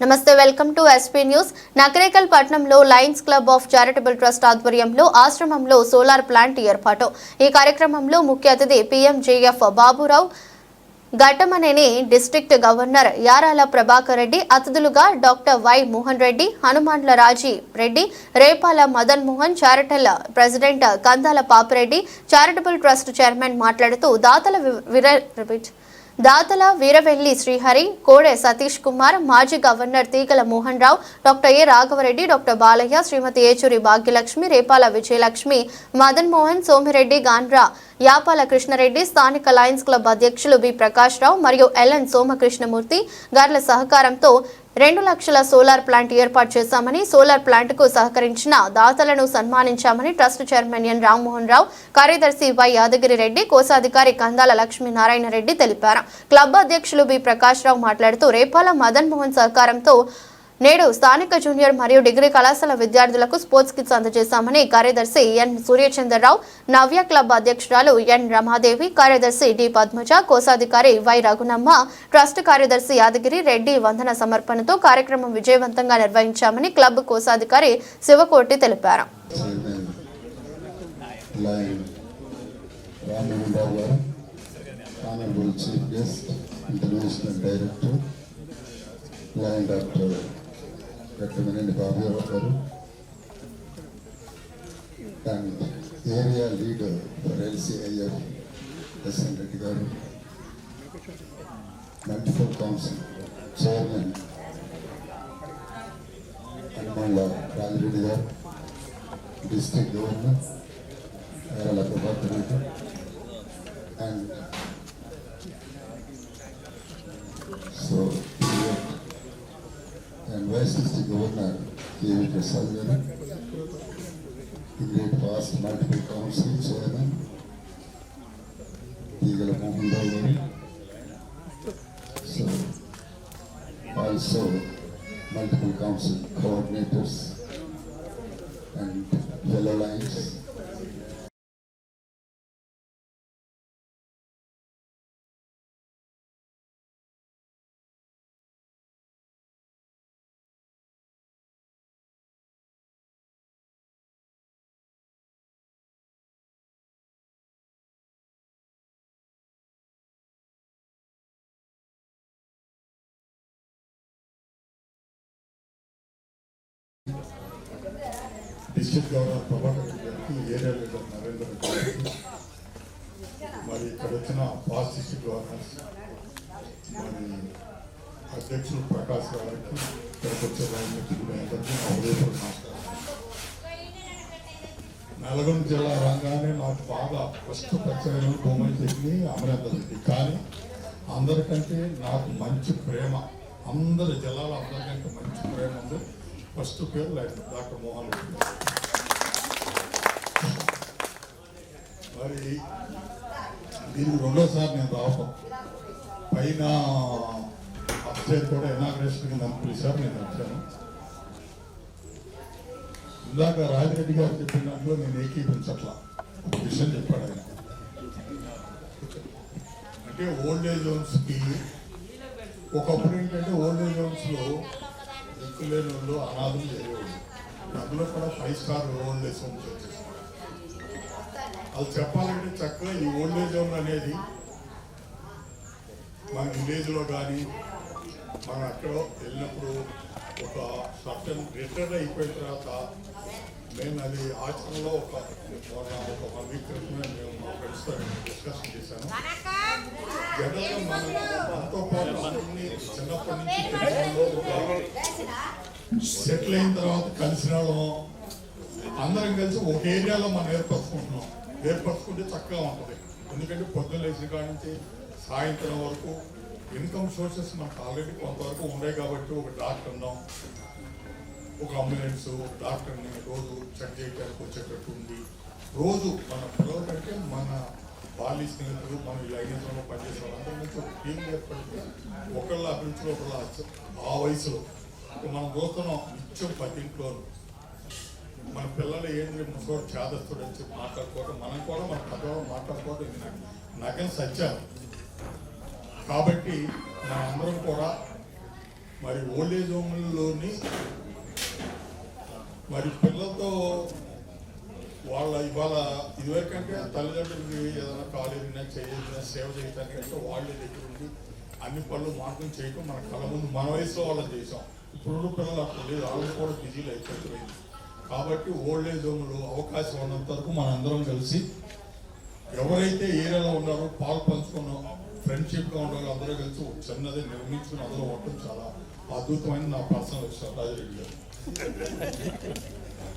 నమస్తే welcome to SP news Nakrekal పట్నంలో Lions Club of charitable trust ఆధ్వర్యంలో ఆశ్రమంలో సోలార్ ప్లాంట్ ఏర్పాటు. ఈ కార్యక్రమంలో ముఖ్య అతిథి PMJF Baburao Ghattamaneni district governor Yarala Prabhakar Reddy అతిథులుగా doctor Y Mohan Reddy హనుమాన్ల Raji Reddy Repala Madan Mohan charitable president Kandala Papireddy charitable trust chairman మాట్లాడుతూ దాతల వి- విర దాతల వీరవెల్లి శ్రీహరి కోడె సతీష్ కుమార్ మాజీ governor Teegala Mohan Rao doctor A Raghavareddy doctor Balayya Shrimati Yechuri Bhagyalakshmi Repala Vijayalakshmi Madan Mohan Somireddy Gandra Yapala Krishnareddy స్థానిక lions club అధ్యక్షులు B. Prakash Rao మరియు LN సోమకృష్ణమూర్తి గార్ల సహకారంతో రెండు లక్షల సోలార్ ప్లాంట్ ఏర్పాటు చేశామని సోలార్ ప్లాంట్కు సహకరించిన దాతలను సన్మానించామని trust chairman N. Rammohan Rao కార్యదర్శి వై. యాదగిరి రెడ్డి కోశాధికారి కందాల లక్ష్మీనారాయణ రెడ్డి తెలిపారు. క్లబ్ అధ్యక్షులు బి. ప్రకాష్ రావు మాట్లాడుతూ రేపాల మదన్ మోహన్ సహకారంతో నేడు స్థానిక జూనియర్ మరియు డిగ్రీ కళాశాల విద్యార్థులకు స్పోర్ట్స్ కిట్స్ అందజేశామని కార్యదర్శి ఎన్ సూర్యచంద్రరావు నవ్య క్లబ్ అధ్యక్షురాలు ఎన్ రమాదేవి కార్యదర్శి డి పద్మజ కోశాధికారి వై రఘునమ్మ ట్రస్ట్ కార్యదర్శి యాదగిరి రెడ్డి వందన సమర్పణతో కార్యక్రమం విజయవంతంగా నిర్వహించామని క్లబ్ కోశాధికారి శివకోటి తెలిపారు. International director lion doctor Ghattamaneni Baburao గారు and area leader for LCIF S N Reddy గారు multiple council chairman Hanumanla Rajireddy గారు district governor, Ayala Prabhakar Reddy, and assist governor KV Prasad garu the great multiple council chairman Eegala Mohan Rao garu so also multiple council coordinators district governor Prabhakar Reddy గారికి area leader Narendra Reddy గారికి మరి ఇక్కడ వచ్చిన past district governors మరి అధ్యక్షులు ప్రకాష్ గారికి ఇక్కడికి వచ్చే రాజమిత్రులు అందరికీ నా ఉదయపూర్వక నమస్కారం నల్గొండ జిల్లా రంగానే నాకు బాగా ఫస్ట్ ప్రచారం భూమని చెప్పి అమరేందర్ రెడ్డి కానీ అందరికంటే నాకు మంచి ప్రేమ అందరి జిల్లాలో అందరికంటే మంచి ప్రేమ ఉంది. ఫస్ట్ పేరు డాక్టర్ మోహన్ రెడ్డి. మరి దీనికి రెండోసారి నేను రావటం. పైన అప్సైడ్ కూడా ఇనాగ్రేషన్ కింద పిలిచారు నేను వచ్చాను. ఇందాక రాజిరెడ్డి గారు చెప్పిన దాంట్లో నేను ఏకీపించట్లా. ఒక విషయం చెప్పాడు ఆయన. అంటే ఓల్డ్ ఏజ్ హోమ్స్కి ఒకప్పుడు ఏంటంటే ఓల్డ్ ఏజ్ హోమ్స్లో దిక్కులేని వాళ్ళు అనాథం చేయలేదు అందులో కూడా five star old age homes వచ్చేసి అది చెప్పాలంటే చక్కగా ఈ ఓల్డ్ ఏజ్ హోమ్ అనేది మన విలేజ్లో కానీ మనం ఎక్కడో వెళ్ళినప్పుడు ఒక సర్టన్ రిటైర్ అయిపోయిన తర్వాత నేను అది ఆచరణలో ఒక ఒక వన్ వీక్ క్రితమే మేము మా ఫ్రెండ్స్తో డిస్కషన్ చేశాను జనరల్గా మనం మనతో పాటు అన్ని చిన్నప్పటి నుంచి ఒక సెటిల్ అయిన తర్వాత కలిసిన వాళ్ళం. అందరం కలిసి ఒక ఏరియాలో మనం ఏర్పరచుకుంటున్నాం. ఏర్పరచుకుంటే చక్కగా ఉంటుంది. ఎందుకంటే పొద్దున్న లేచిన కాడ నుంచి సాయంత్రం వరకు ఇన్కమ్ సోర్సెస్ మనకు ఆల్రెడీ కొంతవరకు ఉన్నాయి కాబట్టి ఒక డాక్టర్ ఉన్నాం. ఒక అంబులెన్స్ ఒక డాక్టర్ని రోజు చెక్ చేయడానికి వచ్చేటట్టు ఉంది. రోజు మన పిల్లలు మన బాల్య స్నేహితులు మన ఈ లైంగికంలో పనిచేసే వాళ్ళందరి నుంచి ఒక టీం ఏర్పడితే ఒకళ్ళ అభిరుచులు ఒకళ్ళ ఆ వయసులో. మనం చూస్తున్నాం నిత్యం పదింట్లో మన పిల్లలు ఏం ముసోడు చేదస్తుడు అని చెప్పి మాట్లాడుకోవడం మనం కూడా మన కథలో మాట్లాడుకోవడం ఇది నాకు సత్యాలు. కాబట్టి మనందరం కూడా మరి ఓల్డేజ్ హోమ్లోని మరి పిల్లలతో వాళ్ళ ఇవాళ ఇదివరకంటే తల్లిదండ్రులకి ఏదైనా కాలేజీనా చేయాలన్నా సేవ చేయడానికి అంటే వాళ్ళే దగ్గర ఉండి అన్ని పనులు మార్గం చేయటం మన కళ్ళ ముందు మన వయసులో వాళ్ళని చేసాం ఇప్పుడు పిల్లలు అట్లా లేదు వాళ్ళు కూడా బిజీలు అయిపోతుంది కాబట్టి ఓల్డ్ ఏజ్ హోమ్లో అవకాశం ఉన్నంత వరకు మనందరం కలిసి ఎవరైతే ఏరియాలో ఉన్నారో పాలు పంచుకున్నాం ఫ్రెండ్షిప్గా ఉండాలి అందరూ కలిసి ఒక చిన్నది నిర్మించుకుని అందరూ ఉండటం చాలా అద్భుతమైన నా పర్సనల్ విషయం రాజరెడ్డి గారు.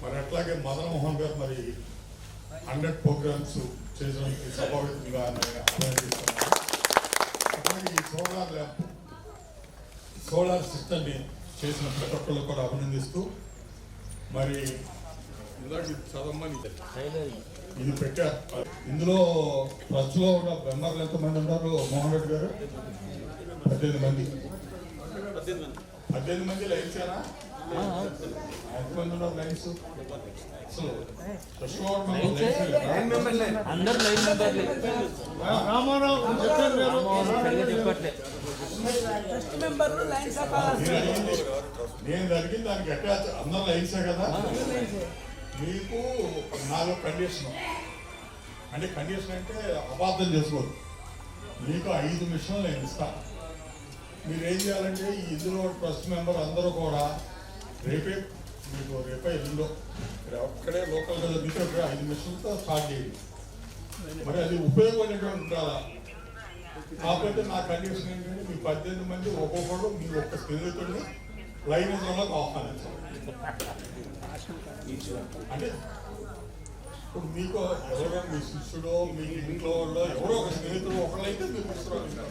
మరి అట్లాగే మదన్ మోహన్ గారు మరి హండ్రెడ్ ప్రోగ్రామ్స్ చేయడానికి సభావేదికగా అభినందిస్తున్నాను అట్లాగే ఈ సోలార్ ల్యాంప్ సోలార్ సిస్టమ్ని చేసిన ప్రతి ఒక్కళ్ళు కూడా అభినందిస్తూ మరి ఇందాక ఇది చదవమని ఇది పెట్టారు ఇందులో ప్రజలో ఉన్న మెంబర్లు ఎంతమంది ఉన్నారు? మోహన్ రెడ్డి గారు? పద్దెనిమిది మంది. పద్దెనిమిది మంది. లైన్సేనా అందరు లైన్ మెంబర్లే సరిగా చెప్పట్లే నేను అడిగింది దానికి ఎట్లా అందరు లైన్సే కదా మీకు నాలో కండిషన్ అంటే కండిషన్ అంటే అపార్థం చేసుకోదు మీకు ఐదు మిషన్లు నేను ఇస్తాను మీరు ఏం చేయాలంటే ఈ ఇందులో ట్రస్ట్ మెంబర్ అందరూ కూడా రేపే మీకు రేపే ఎల్లుండో. మీరు అక్కడే లోకల్గా చదివితే ఐదు మిషన్లతో స్టార్ట్ చేయండి. మరి అది ఉపయోగపడేటువంటి ఉండాలా కాకపోతే నా కండిషన్ ఏంటంటే మీ పద్దెనిమిది మంది ఒక్కొక్కరు మీ ఒక్క స్నేహితుడిని లైన్ వాళ్ళకి ఆహ్వానించాలి అంటే ఇప్పుడు మీకు ఎవరో మీ శిష్యుడో మీ ఇంట్లో వాళ్ళో ఎవరో ఒక స్నేహితుడు ఒకళ్ళైతే మీరు తీసుకురావాలి.